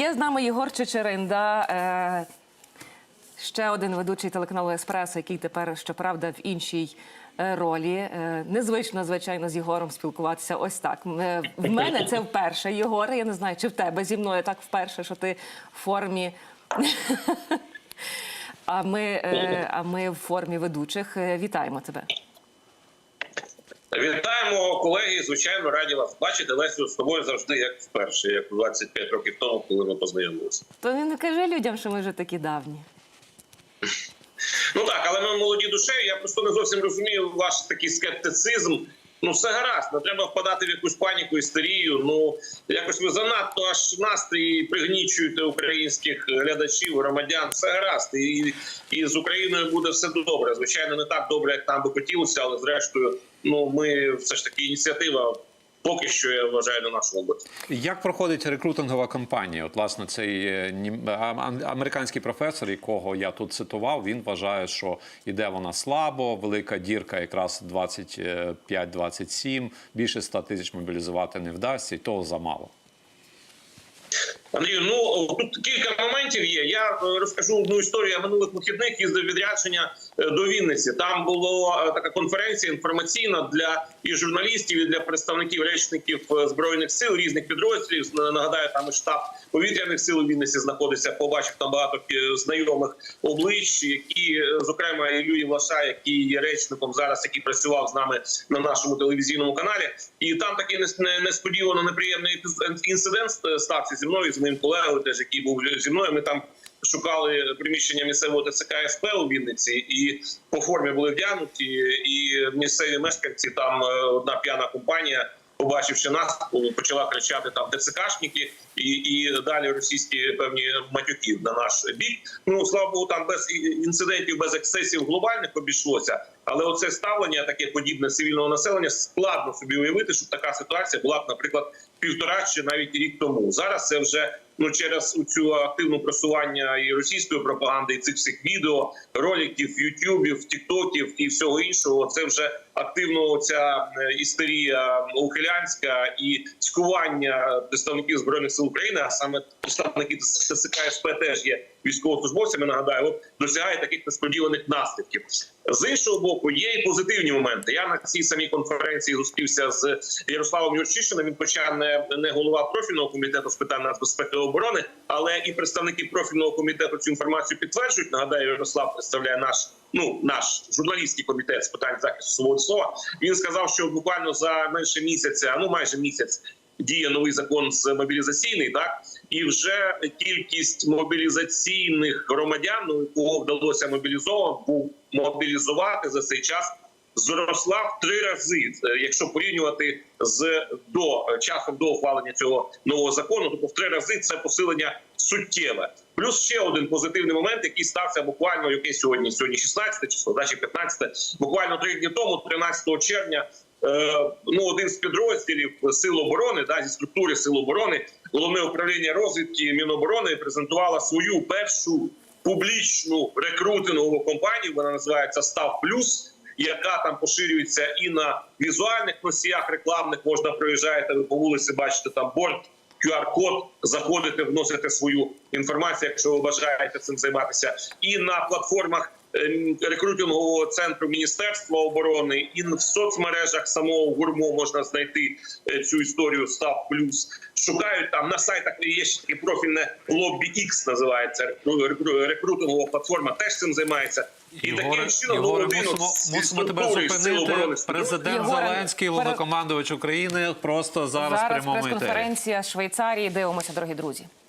Є з нами Єгор Чечеринда, е, ще один ведучий телеканалу Еспресо, який тепер, щоправда, в іншій е, ролі. Е, незвично, звичайно, з Єгором спілкуватися ось так. В мене це вперше, Єгор. Я не знаю, чи в тебе зі мною так вперше, що ти в формі. А ми, а ми в формі ведучих. Вітаємо тебе. Вітаємо колеги. Звичайно, раді вас бачити. Лесю з тобою завжди як вперше, як 25 років тому, коли ми познайомилися. То не кажи людям, що ми вже такі давні. Ну так, але ми молоді душею. Я просто не зовсім розумію ваш такий скептицизм. Ну, все гаразд, не треба впадати в якусь паніку, істерію. Ну якось ви занадто аж настрій пригнічуєте українських глядачів, громадян. Все гаразд, і, і з Україною буде все добре. Звичайно, не так добре, як нам би хотілося, але зрештою, ну ми все ж таки ініціатива. Поки що я вважаю на нашого боці. Як проходить рекрутингова кампанія? От, власне, цей е, американський професор, якого я тут цитував, він вважає, що іде вона слабо, велика дірка якраз 25-27, більше 100 тисяч мобілізувати не вдасться, і того замало. Андрію, ну тут кілька моментів є. Я е, розкажу одну історію. Я минулих вихідних їздив відрядження е, до Вінниці. Там була така конференція інформаційна для і журналістів, і для представників речників е, збройних сил різних підрозділів. Нагадаю, там і штаб повітряних сил у Вінниці знаходиться. Побачив там багато е, знайомих облич, які, е, зокрема, Ілю Євлаша, який є речником зараз, який працював з нами на нашому телевізійному каналі. І там такий не- несподівано неприємний інцидент е, стався зі мною, з моїм колегою, теж який був зі мною. Ми там шукали приміщення місцевого ТЦК СП у Вінниці, і по формі були вдягнуті. І місцеві мешканці там е, одна п'яна компанія. Побачивши нас, почала кричати там ТЦКшники і, і далі російські певні матюки на наш бік. Ну слава богу, там без інцидентів, без ексцесів глобальних обійшлося. Але оце ставлення, таке подібне цивільного населення, складно собі уявити, щоб така ситуація була б, наприклад, півтора чи навіть рік тому. Зараз це вже ну через цю активну просування і російської пропаганди, і цих всіх відео, роликів, ютюбів, тіктоків і всього іншого. Це вже активно ця е, істерія ухилянська і цькування представників збройних сил України, а саме представники ТСК СП теж є військовослужбовцями. Нагадаю, досягає таких несподіваних наслідків. З іншого боку, є і позитивні моменти. Я на цій самій конференції зустрівся з Ярославом Юрчишиним. Він хоча не, не голова профільного комітету з питань нацбезпеки і оборони, але і представники профільного комітету цю інформацію підтверджують. Нагадаю, Ярослав представляє наш ну наш журналістський комітет з питань захисту свободи слова. Він сказав, що буквально за менше місяця, ну майже місяць. Діє новий закон з мобілізаційний, так і вже кількість мобілізаційних громадян, ну кого вдалося мобілізувати за цей час. Зросла в три рази, Е, якщо порівнювати з до е, часом до ухвалення цього нового закону, то в три рази це посилення суттєве. Плюс ще один позитивний момент, який стався буквально яке сьогодні, сьогодні 16 число, да, чи 15, буквально три дні тому, 13 червня. Е, ну, один з підрозділів Сил оборони, да, зі структури Сил оборони, головне управління розвідки Міноборони презентувала свою першу публічну рекрутингову компанію. Вона називається Став Плюс. Яка там поширюється і на візуальних носіях рекламних можна проїжджаєте ви по вулиці, бачите там борт, QR-код, заходите, вносите свою інформацію, якщо ви бажаєте цим займатися, і на платформах рекрутингового центру Міністерства оборони, і в соцмережах самого гурмо можна знайти е, цю історію Став Плюс. Шукають там на сайтах є ще таке профільне лобі X називається рекру- рекру- рекрутингова платформа. Теж цим займається. І Єгоре, таким чином мусимо, мусимо тебе зупинити. Президент Єгоре, Зеленський, головнокомандувач України, просто зараз, Зараз прямому етері. прес-конференція Швейцарії. Дивимося, дорогі друзі.